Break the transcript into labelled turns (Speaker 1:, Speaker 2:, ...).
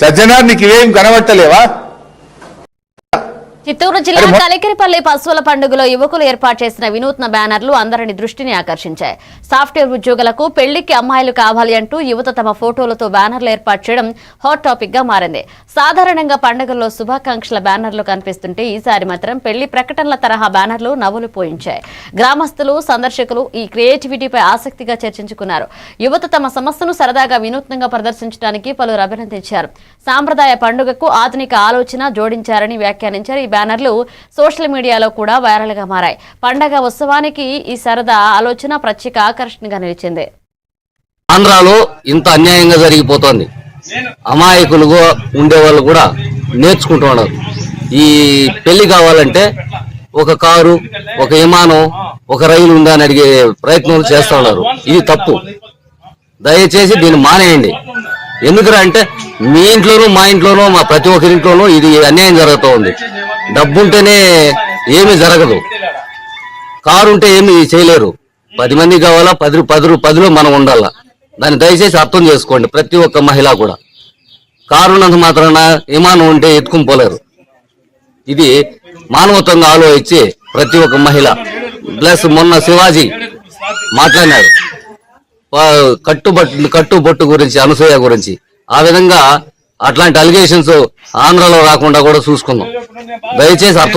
Speaker 1: సజ్జనార్ నీకు ఇవేం కనబట్టలేవా?
Speaker 2: చిత్తూరు జిల్లా కలికిరిపల్లి పశువుల పండుగలో యువకులు ఏర్పాటు చేసిన వినూత్న బ్యానర్లు అందరిని దృష్టిని ఆకర్షించాయి. సాఫ్ట్వేర్ ఉద్యోగులకు పెళ్ళికి అమ్మాయిలు కావాలి అంటూ యువత తమ ఫోటోలతో బ్యానర్లు ఏర్పాటు చేయడం హాట్ టాపిక్గా మారింది. సాధారణంగా పండుగల్లో శుభాకాంక్షల బ్యానర్లు కనిపిస్తుంటే ఈసారి మాత్రం పెళ్ళి ప్రకటనల తరహా బ్యానర్లు నవ్వులు పోయించాయి. గ్రామస్తులు సందర్శకులు ఈ క్రియేటివిటీపై ఆసక్తిగా చర్చించుకున్నారు. యువత తమ సమస్యను సరదాగా వినూత్నంగా ప్రదర్శించడానికి పలువురు అభినందించారు. సాంప్రదాయ పండుగకు ఆధునిక ఆలోచన జోడించారని వ్యాఖ్యానించారు ఈ బ్యానర్లు సోషల్ మీడియాలో కూడా వైరల్గా మారాయి. పండగ ఉత్సవానికి ఈ సరదా ఆలోచన ప్రత్యేక ఆకర్షణగా నిలిచింది.
Speaker 3: ఆంధ్రాలో ఇంత అన్యాయంగా జరిగిపోతోంది. అమాయకులుగా ఉండేవాళ్ళు కూడా నేర్చుకుంటున్నారు ఈ పెళ్ళి కావాలంటే ఒక కారు ఒక విమానం ఒక రైలు ఉందా అని అడిగే ప్రయత్నాలు చేస్తూ ఉన్నారు. ఇది తప్పు. దయచేసి దీన్ని మానేయండి. ఎందుకురా అంటే మీ ఇంట్లోనూ మా ఇంట్లోనూ మా ప్రతి ఒక్కరింట్లోనూ ఇది అన్యాయం జరుగుతూ ఉంది డబ్బుంటేనే ఏమీ జరగదు. కారు ఉంటే ఏమి చేయలేరు. పది మంది కావాలా పది పది పదిలో మనం ఉండాలా? దాన్ని దయచేసి అర్థం చేసుకోండి ప్రతి ఒక్క మహిళ కూడా. కారు ఉన్నంత మాత్రాన విమానం ఉంటే ఎత్తుకుని పోలేరు. ఇది మానవత్వంగా ఆలోచించి ప్రతి ఒక్క మహిళ. ప్లస్ మొన్న శివాజీ మాట్లాడినాడు కట్టుబట్టు కట్టుబొట్టు గురించి అనసూయ గురించి. ఆ విధంగా అట్లాంటి అలిగేషన్స్ ఆంధ్రలో రాకుండా కూడా చూసుకుందాం. దయచేసి అర్థం